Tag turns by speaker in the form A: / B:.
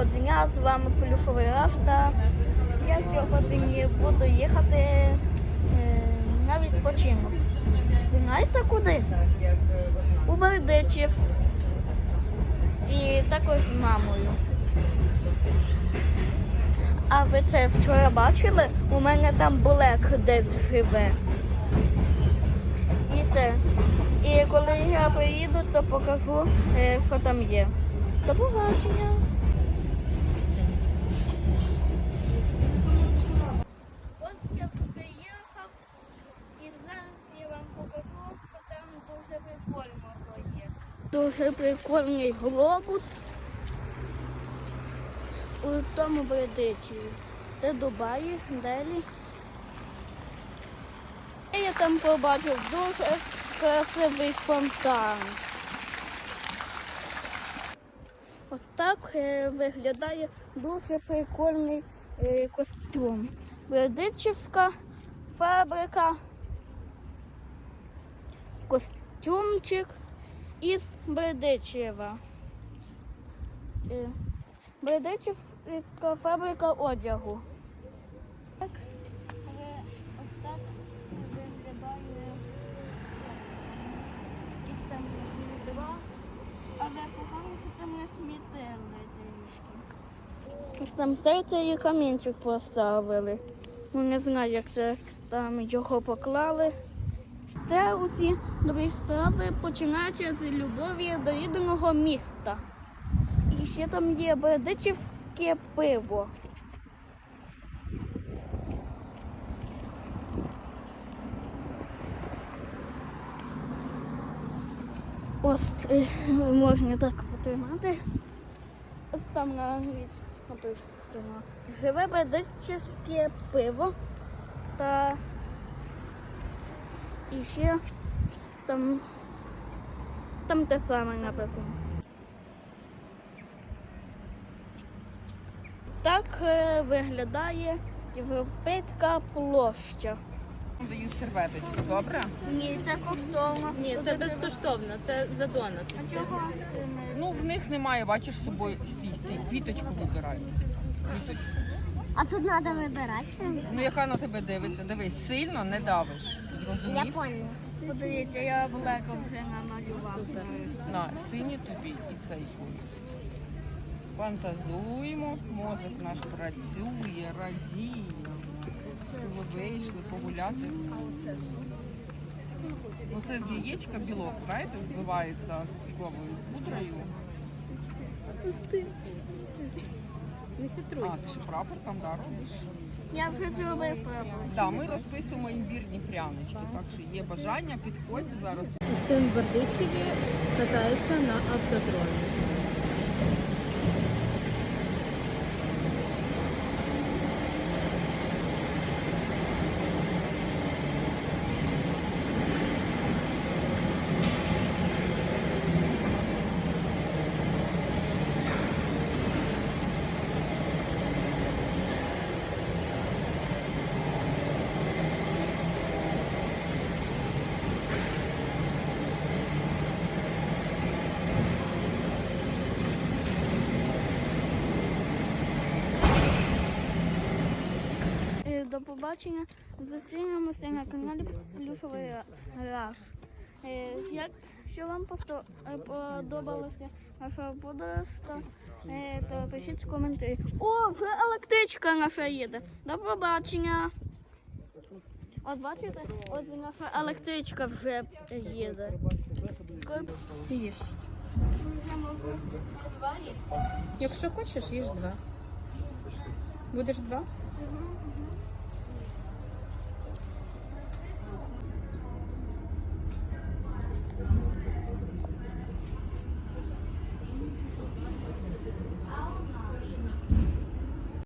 A: Доброго дня, з вами Плюшовий Рафта. Я сьогодні буду їхати е, на відпочинок. Знаєте куди? У Бердичів. І також з мамою. А ви це вчора бачили? У мене там Блек десь живе. І це. І коли я приїду, то покажу, е, що там є. До побачення. Дуже прикольний глобус у тому Бердичі. Це Дубаї, Делі. Я там побачив дуже красивий фонтан. Ось так е, виглядає дуже прикольний е, костюм. Бердичівська фабрика. Костюмчик із Бердичева. Е, Бердичівська фабрика одягу. Так, е, ось так виглядає якісь там два. Але погано, що там не смітили трішки. Там серце і камінчик поставили. Ну не знаю, як це там його поклали. Це усі добрі справи починаються з любові до рідного міста. І ще там є бердичівське пиво. Ось е, можна так потримати. Ось там навіть написано. Живе бердичівське пиво та і ще там, там те саме написано. Так е, виглядає європейська площа.
B: Даю серветочку, добре?
A: Ні, це коштовно.
C: Ні, це безкоштовно, це за донат.
A: А чого?
B: Ну, в них немає, бачиш з собою стій, стій, квіточку вибирай. Квіточку.
D: А тут треба вибирати.
B: Ну, яка на тебе дивиться? Дивись, сильно не давиш.
D: Я
B: Зрозумів?
D: поняла.
A: Подивіться, я блеком вже намалював.
B: На, синій тобі і цей будеш. Фантазуємо, мозок наш працює, радіє. Що ви вийшли погуляти. Ну це з яєчка білок, знаєте, збивається з фіговою пудрою.
C: Не хитруй.
B: А, ти ще прапор там да, робиш?
A: Я вже зробив прапор.
B: Да, ми розписуємо імбірні прянички, так що є бажання, підходьте зараз.
C: Син Бердичеві катається на автодромі.
A: До побачення. Зустрінемося на каналі Плюсовий раз. Е, Якщо вам е, подобалася наша подорож, то, е, то пишіть в коментарі. О, вже електричка наша їде. До побачення. От бачите, от наша електричка вже їде.
C: Їж. Якщо хочеш, їж два. Будеш два?